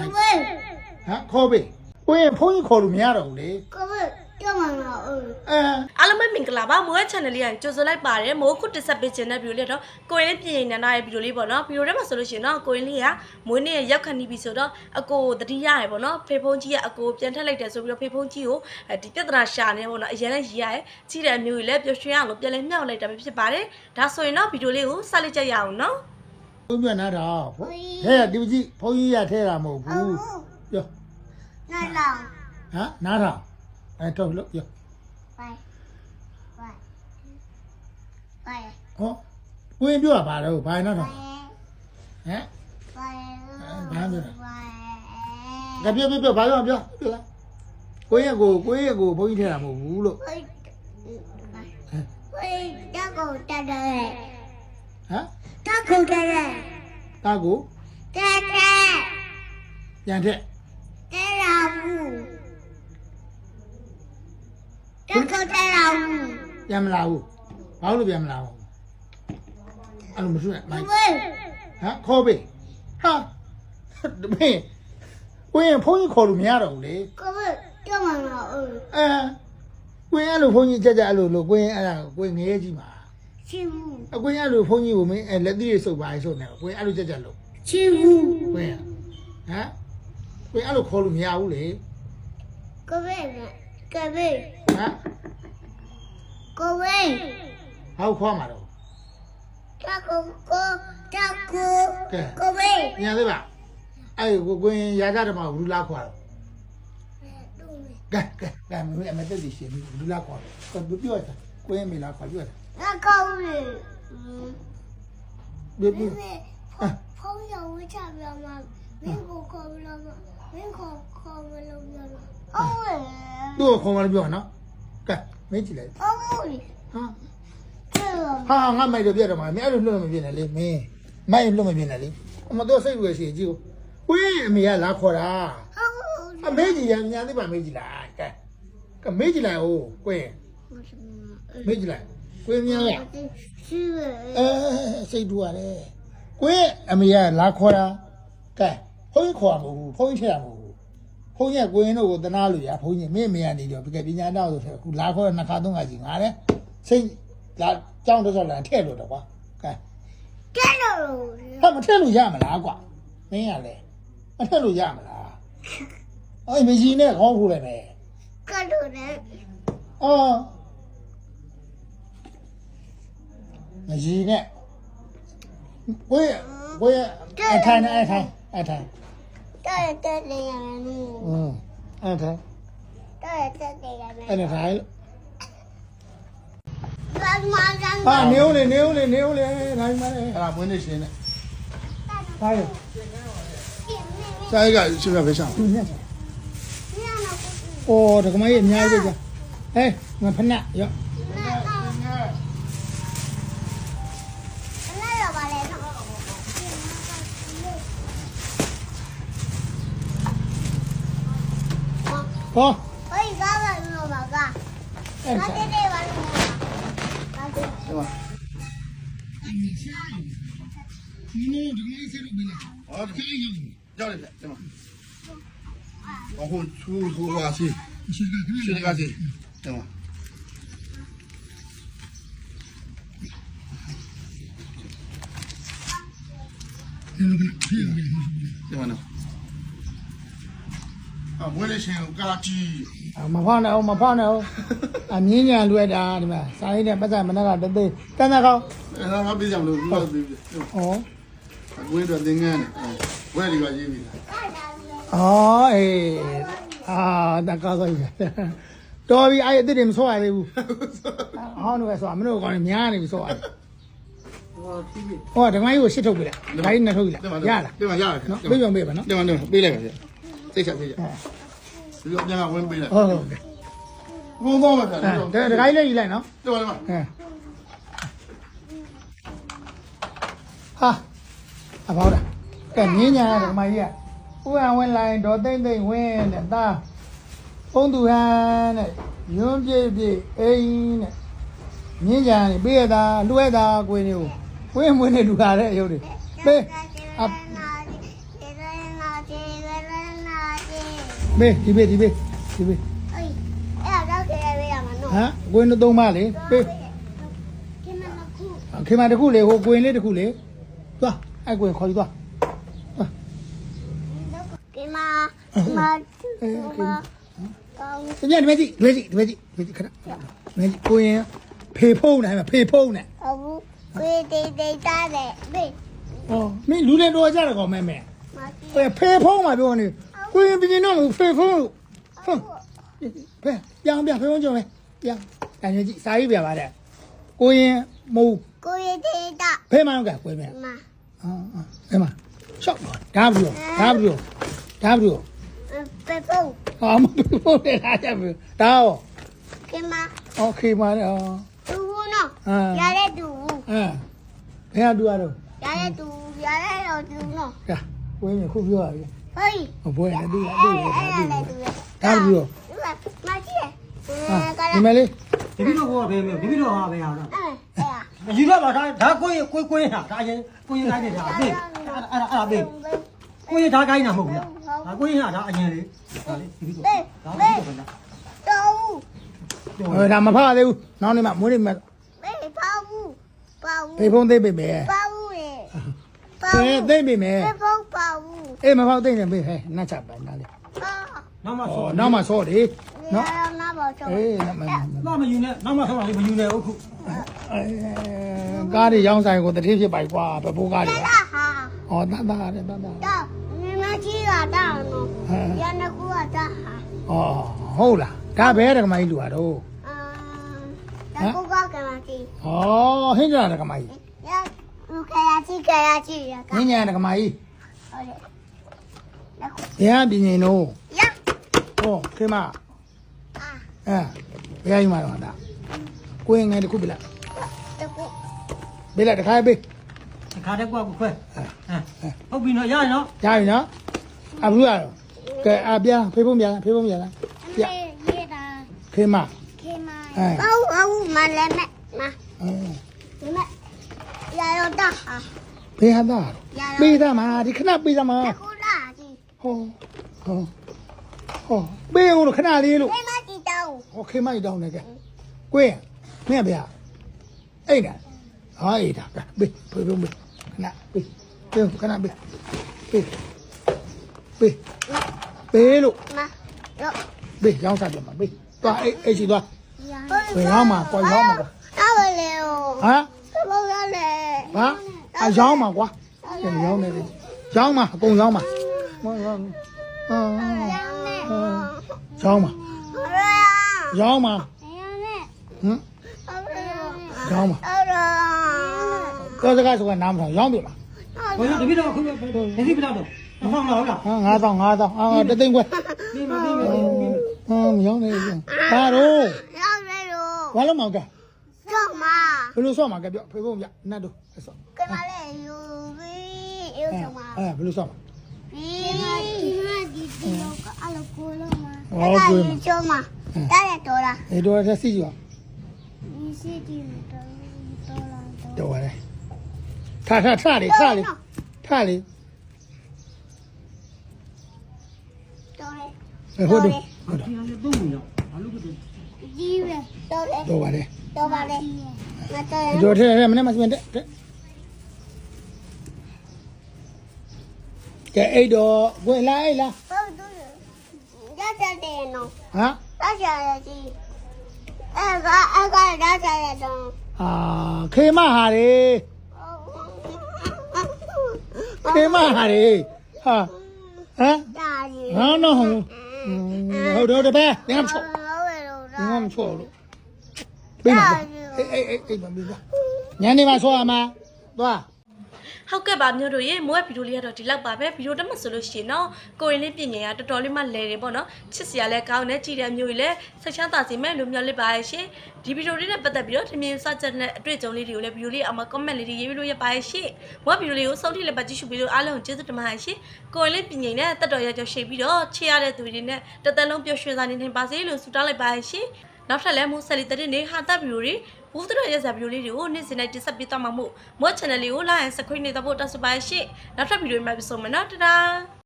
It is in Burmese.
ဟမ်ခေါ်ပေးကိုရင်ဖုန်းကြီးခေါ်လို့မရတော့ဘူးလေကိုမကြောက်မှာမဟုတ်အဲအားလုံးပဲမင်္ဂလာပါမိုးရဲ့ channel လေးကကြိုဆိုလိုက်ပါတယ်မိုးခုတက်ဆက်ပေးခြင်းတဲ့ဗီဒီယိုလေးတော့ကိုရင်ပြင်ရင်နန္ဒရဲ့ဗီဒီယိုလေးပေါ့နော်ဗီဒီယိုထဲမှာဆိုလို့ရှိရင်တော့ကိုရင်လေးကမွေးနေ့ရဲ့ရောက်ခဏပြီးဆိုတော့အကိုတတိယရယ်ပေါ့နော်ဖေဖုန်းကြီးရဲ့အကိုပြန်ထက်လိုက်တယ်ဆိုပြီးတော့ဖေဖုန်းကြီးကိုဒီပြဿနာရှာနေပေါ့နော်အရင်လည်းရရယ်ကြီးတဲ့အမျိုးကြီးလည်းပျော်ရွှင်အောင်လို့ပြန်လဲမြောက်လိုက်တာပဲဖြစ်ပါတယ်ဒါဆိုရင်တော့ဗီဒီယိုလေးကိုစလိုက်ကြရအောင်နော် သုံးပြနားတာဟုတ်ထဲရဒီပကြီးဘုန်းကြီးရထဲတာမဟုတ်ဘူးပြောနားလာဟမ်နားတာအဲတော့လို့ပြောဘိုင်ဘိုင်ဘိုင်ဟောကိုရင်ပြောတာဘာလဲဘိုင်နော်တော့ဟမ်ဘိုင်ဘိုင်ပြောတာကပြောပြောပြောဘာပြောပြောပြောလားကိုရင်ကိုကိုရင်ကိုဘုန်းကြီးထဲတာမဟုတ်ဘူးလို့ကိုရင်တက်ကိုတက်တယ်ဟမ်တက်ကိုတက်တယ် တာကိုတဲတဲပြန်ထက်တဲရာဘူးတက်ကတဲရာဘူးပြန်မလာဘူးဘာလို့ပြန်မလာဘူးအဲ့လိုမဆိုနဲ့မိုက်ဟာခေါ်ပေးဟာဒီမင်းကိုရင်ဖုန်းကြီးခေါ်လို့မရတော့ဘူးလေကိုမတော်မှာတော့အဲကိုရင်အဲ့လိုဖုန်းကြီးကြက်ကြက်အဲ့လိုလို့ကိုရင်အဲ့ဒါကိုရင်ငရဲကြီးမှာ ချီဘူးအကွင်းအဲ့လိုဘုန်းကြီးကိုမင်းအဲလက်သီးတွေစုပ်ပါလေဆိုနေကွင်းအဲ့လိုကြက်ကြက်လို့ချီဘူးကွင်းဟမ်ကွင်းအဲ့လိုခေါ်လို့မရဘူးလေကဝဲကဝဲဟမ်ကဝဲဟောက်ခေါ်မှာတော့တကူကိုတကူကဝဲညာသေးပါအဲ့ကိုကွင်းရာဇဓမ္မဘူးလားခေါ်တော့ကဲကဲကဲမင်းအမသက်စီရှင်ဘူးလားခေါ်တော့ပြောတာကွင်းမေလားခေါ်ပြောတာ 那高人，嗯， ပြော 妹 ပြော 妹，朋友会差不了吗？没口考不了吗？没口考不了吗？高人， သူ့ကိုခေါ်မှလည်းပြောနော်ကဲမင်းကြည့်လိုက် 高人， ဟာ 这个 ဟာငါမိုက်တော့ပြတ်တော့မှာမင်းအဲ့လိုလွတ်မပြင်းနဲ့လေမင်းမိုက်လွတ်မပြင်းနဲ့လေအမတော့စိတ်ဝယ်စီကြည့်ကိုဝင်းအမေကလာခေါ်တာ 高 အမေကြီးရညာသိပါမေးကြည့်လားကဲကမေးကြည့်လိုက်ဦးကိုင်း 为什么？ မေးကြည့်လိုက် ကွင်းများကရှိပါအဲစိတ်ထူရတယ်ကွင်းအမေကလာခေါ်တာကဲဖုန်းခေါ်မှာဘူးဖုန်းချက်ရမှာဘူးဖုန်းရကွင်းတို့ကိုတနာလို့ရဖုန်းကြီးမင်းမရနေတော့တကယ်ပညာတော့ဆိုတော့ခုလာခေါ်နှစ်ခါသုံးခါကြီးငါလည်းစိတ်လာကြောင်းတော့လန်ထည့်လို့တော့ကွာကဲထည့်လို့ဟာမထည့်လို့ရမလားကွာမင်းကလည်းမထည့်လို့ရမလားအေးမကြီးနဲ့ခေါင်းဖူးလိုက်မယ်ကတ်လို့နဲ့အော် 一年，我也我也爱谈爱谈爱谈。对对对，你。嗯，爱谈。对对对呀，你。爱谈。啊，牛嘞牛嘞牛嘞，啊，不能行嘞，哎，一个是不是没上？哦，这个嘛也捏一个，哎，我喷了，哟。好，可以玩什么？宝宝，咱今天玩什么？玩这个。嗯。你，你弄这个，你先弄回来。好，你先弄，对吗？然后，出出瓦西，出那个西，对吗？嗯，对吗？对吗？呢？啊，我的钱我给他寄， မဖောင်းနဲ့အောင်မဖောင်းနဲ့အောင်အမြင်းညာလွယ်တာဒီမှာစာရင်းနဲ့ပတ်စံမနဲ့ကတသိတန်းတကောင်း 让他别讲了，不要别别， ဩ 我这点干的，我这个也别。 ဩအေးအာတကောင်းဆိုရတော်ပြီအဲ့အစ်စ်တွေမဆောရသေးဘူးဟောင်းတော့ဆိုမလို့ကောင်းနေများနေပြီဆောရတယ်ဟောဒကမကြီးကိုရှစ်ထုတ်ပြီလားဒကကြီးနှစ်ထုတ်ပြီလားရလား 对吧？呀， နော်ပြေပြောင်းပေးပါနော် 对吧？对 သိချင်သိချင်ပြီးတော့ပြန်ကဝင်ပေးလိုက်ဟုတ်ဟုတ်ဘုံတော့မှာဗျာဒါတခိုင်းလေးကြီးလိုက်နော်တော်တယ်မဟာအဘောတာကဲမြင်းညာကဓမ္မကြီးကဥဟန်ဝင်လိုက်ဒေါ်သိမ့်သိမ့်ဝင်းတဲ့သားဘုံသူဟန်တဲ့ရွံ့ပြည့်ပြည့်အိမ်တဲ့မြင်းညာနေပေးရတာလွှဲတာကိုင်းတွေကိုဝင်းဝင်းနဲ့လူလာတဲ့အယုတ်တွေပေးအ မေးဒီမေးဒီမေးဒီမေးအေးအဲ့ဒါတော့ကြရရမှာနော်ဟမ်ကိုင်းတို့သုံးပါလေပေးဒီမှာမခုခေမတစ်ခုလေဟိုကိုင်းလေးတစ်ခုလေသွားအဲ့ကိုင်းခေါ်ပြီးသွားဒီမှာဒီမှာဒီမှာကောင်းတပြက်ဒီမေးကြည့်ဒီမေးကြည့်ဒီမေးကြည့်ဒီမေးကြည့်ခဏဒီမေးကြည့်ကိုင်းဖေဖုံးနေမှာဖေဖုံးနေအခုကိုယ်တေးတေးတားတယ်ဘေးဩမင်းလူတွေတော့ကြတယ်ကောင်မဲမဲမကြည့်ဟဲ့ဖေဖုံးမှာပြောနေ ကိုင်းပြင်းတော့ဖေဖုံးဖုံးဖေပြန်ပြန်ဖေဖုံးကြောမယ်ပြန်အဲ့ဒီကြည့်စာရေးပြပါတဲ့ကိုင်းမိုး ကိုယ်တေးတာ ဖေးမအောင်ကကိုင်းမဲ ဒီမှာ အာအာဖေးမရှောက်တော့ဒါဘူးဒါဘူးဒါဘူး ပေပုံ အာမဖေဖုံးနေတာကြဘူးဒါရော ဒီမှာ โอเคပါတော့ တူဘူးနော် အာ ရတဲ့တူ အာဘယ်ဟာတူရတော့ ရတဲ့တူရတဲ့တော့တူနော် ကဲဝင်းမြခုပြောရပြီ ဟေးဘွဲနဲ့တူရအဲ့တူရအဲ့တူရလည်းတူရဒါဘူးရောဒီမှာမကြည့်အာအဲကလာဒီမဲ့လေးဒီပြီးတော့ဘောပဲမြေဒီပြီးတော့ဟာပဲဟာတော့အဲ့ယူတော့ပါဒါဒါကိုယ်ကိုယ်ကိုယ်ဟာဒါအရင်ကိုယ်တိုင်းနေတာအသိအဲ့ဒါအဲ့ဒါပဲကိုယ်ဒါကိုင်းတာမဟုတ်ဘူးလားဒါကိုယ်ဟာဒါအရင်လေဒါလေဒီပြီးတော့ဒါပြီးတော့ပဲလားတော့ဘူးဟိုဒါမဖားသေးဘူးနောက်နေ့မှမွေးနေ့မှဘေးပါဘူးပါဘူးဖေဖုံးသိ အေးမဖောက်သိပ်နေပြီဟဲ့နတ်ချပါနားလေအာနောက်မှဩဆောနောက်မှဆော့တယ်နော်နော်နားပါတော့အေးနောက်မှတော့မယူနဲ့နောက်မှဆောတာလေးမယူနဲ့ဟုတ်ခုအဲကားတွေရောင်းဆိုင်ကိုတတိဖြစ်ပိုက်ကွာဘဘိုးကားတွေတာဟာဩတတ်တာတယ်တတ်တာတော့မြမကြီးကတာနော်ဟမ်ရနကူကတာဟာဩဟုတ်လားဒါဘယ်တကမကြီးလူရတော့အာတကူကကမကြီးဩဟင်းကြတာတကမကြီးရလူခရကြီးခရကြီးရကဟင်းညာတကမကြီးဟုတ်တယ်လက်ခု ဘယ်ဟာပြင်ရင်တော့ရဟောခေမအာအဲဘယ်အိမ်မှာတော့ဒါကိုရင်ငယ်တခုပြလိုက်တကူပြလိုက်တခါပေးခါတဲ့ကွာကိုခွဲဟုတ်ပြီနော်ရရနော်ရပြီနော်အဘူးရတော့ကဲအပြဖေဖုံးပြန်ဖေဖုံးပြန်လားအမေရေးတာခေမခေမအဲဟုတ်ဟုတ်မလည်းမဲ့မအဲဒီမဲ့ရရတော့ဟာဘယ်ဟာသားရရပေးသားမှာဒီခဏပေးသားမှာတကူလာကြီး ဟောဟောဟောပေးအောင်လို့ခဏလေးလို့ခေမကြီးတောင်းဟောခေမကြီးတောင်းနေကဲကိုရင်မင်းဗျာအိတ်တာဟာအိတ်တာကဲပေးဖေဖုံးပေးခဏပေးပေးခဏပေးပေးပေးပေးလို့မရောပေးရောင်းစားပြမှာပေးသွားအိတ်အိတ်စီသွားဘယ်ရောင်းမှာကွာရောင်းမှာကွာတော့လေဟဟမ်ိုဘယ်ရလဲဟာအရောင်းမှာကွာပြန်ရောင်းနေတယ်ရောင်းမှာအကုန်ရောင်းမှာ မဟုတ်ရောင်းအာရောင်းနေရောင်းမှာရောရောင်းမှာင်းနေဟမ်ရောင်းမှာတော့စကားဆိုကနားမထောင်ရောင်းပြီမှာဟိုဒီပြီးတော့ခုဒီပြီးတော့တော့မဟုတ်လားဟုတ်လားဟာ9000 9000အာတသိန်းခွဲဒီမှာဒီမှာဟမ်မရောင်းနေဘူးဘာတော့ရောင်းနေလို့ဘာလို့မောင်ကကြောက်မှာဘယ်လိုဆော့မှာကပြောဖေဖို့ပြနတ်တို့ဆော့ကမလေးယူပြီးယူဆောင်မှာအဲဘယ်လိုဆော့မှာ ဒီမှာဒီမှာဒီဒီလော ကအလကိုလုံးမှာဟောကိုယ်မှာကျော်မှာတားရတော်လားအေတော့တက်စီကြည့်ဒီစီဒီတော်တော်လားတော့ရတယ်ထားထားထားလေထားလေထားလေတော်လေဟုတ်တယ်ဒီဟာလည်းသုံးပြီနော်ဘာလို့ကတော့ဒီပဲတော်လေတော့ပါတယ်တော်ပါလေမတော်တော့ထဲထဲမနေ့မှစမတဲ့ကဲအဲ့တော့ဝင်လာအဲ့လားဟုတ်တူရကြ တယ်နော်ဟမ်ရကြရကြီးအဲ့ကအဲ့ကရကြရတော့အာခေမဟာလေခေမဟာလေဟာဟမ်တာကြီးဟာနော်ဟုတ်တော့တပည့်ငါမချော့ဟုတ်ရလို့ငါမချော့လို့ပေးပါအေးအေးအေးအေးမပြီးပါညနေမှဆောရမှာသွား ဟုတ်ကဲ့ပါမျိုးတို့ရေမိုးရဲ့ဗီဒီယိုလေးကတော့ဒီလောက်ပါပဲဗီဒီယိုတက်မှဆိုလို့ရှိရင်တော့ကိုရင်လေးပြင်ငယ်ကတော်တော်လေးမှလဲတယ်ပေါ့နော်ချစ်စရာလည်းကောင်းတယ်ကြည်တဲ့မျိုးကြီးလည်းစိတ်ချမ်းသာစေမဲ့လို့မျှော်လင့်ပါရဲ့ရှင်ဒီဗီဒီယိုလေးနဲ့ပတ်သက်ပြီးတော့ထင်မြင်စကြတဲ့အတွေ့အကြုံလေးတွေကိုလည်းဗီဒီယိုလေးအောက်မှာ comment လေးတွေရေးပြီးလို့ရပါရဲ့ရှင်မိုးဗီဒီယိုလေးကိုဆုံးထိလည်းပတ်ကြည့်ရှုပြီးလို့အားလုံးကိုကျေးဇူးတင်ပါတယ်ရှင်ကိုရင်လေးပြင်ငယ်နဲ့တက်တော်ရကြောရှိပြီးတော့ချစ်ရတဲ့သူတွေနဲ့တစ်သက်လုံးပျော်ရွှင်စွာနေနေပါစေလို့ဆုတောင်းလိုက်ပါရဲ့ရှင်နောက်ထပ်လည်းမိုးဆက်လီတဲ့နေဟာတပ်ဗီဒီယိုတွေ ဘူးတို့ရဲ့ဇာဗီဒီယိုလေးတွေကိုနေ့စဉ်နဲ့တင်ဆက်ပေးသွားမှာမို့မို့ channel လေးကို like and subscribe နေတော့ဖို့တောင်းဆိုပါရှင့်နောက်ထပ်ဗီဒီယိုမှာပြန်ဆုံမယ်နော်တဒါ